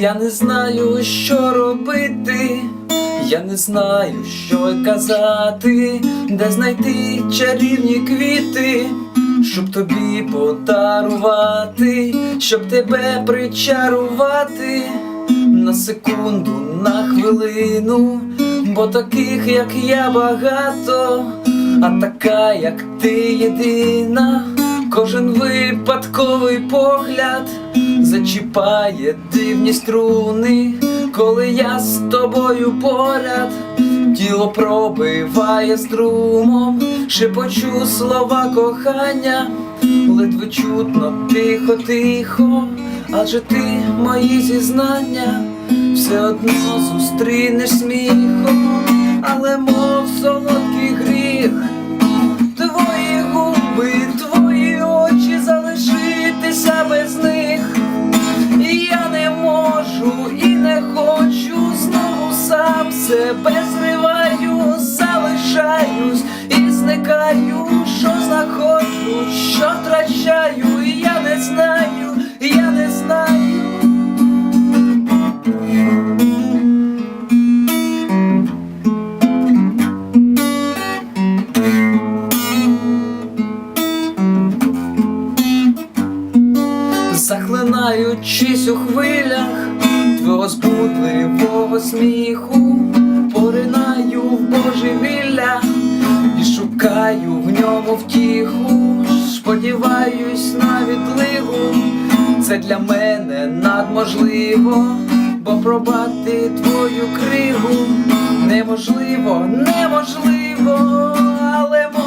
Я не знаю, що робити, я не знаю, що казати, де знайти чарівні квіти, щоб тобі подарувати, щоб тебе причарувати. На секунду, на хвилину, бо таких, як я, багато, а така, як ти єдина, кожен випадковий погляд зачіпає дивні струни, коли я з тобою поряд, тіло пробиває струмом, шепочу слова кохання, ледве чутно, тихо, тихо, адже ти мої зізнання, все одно зустрінеш сміхом, але мов солодкий зриваю, залишаюсь і зникаю, що знаходжу, що втрачаю, і я не знаю, я не знаю. Захлинаючись у хвилях твого збудливого сміху, божевілля. І шукаю в ньому втіху, сподіваюсь на відлигу, це для мене надможливо, бо пробати твою кригу неможливо, неможливо, але мов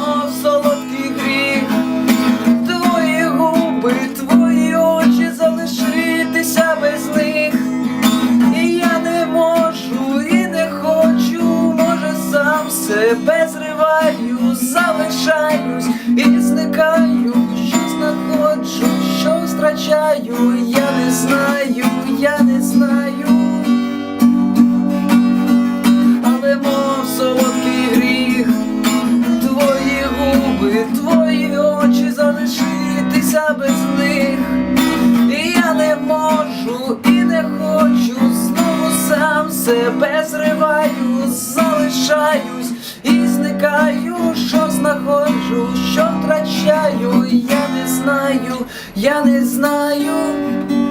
зриваю, залишаюсь і зникаю, що знаходжу, що втрачаю, я не знаю, я не знаю. Але мов солодкий гріх, твої губи, твої очі залишитися без них. І я не можу і не хочу, знову сам себе зриваю, залишаюсь зникаю, що знаходжу, що втрачаю, я не знаю, я не знаю.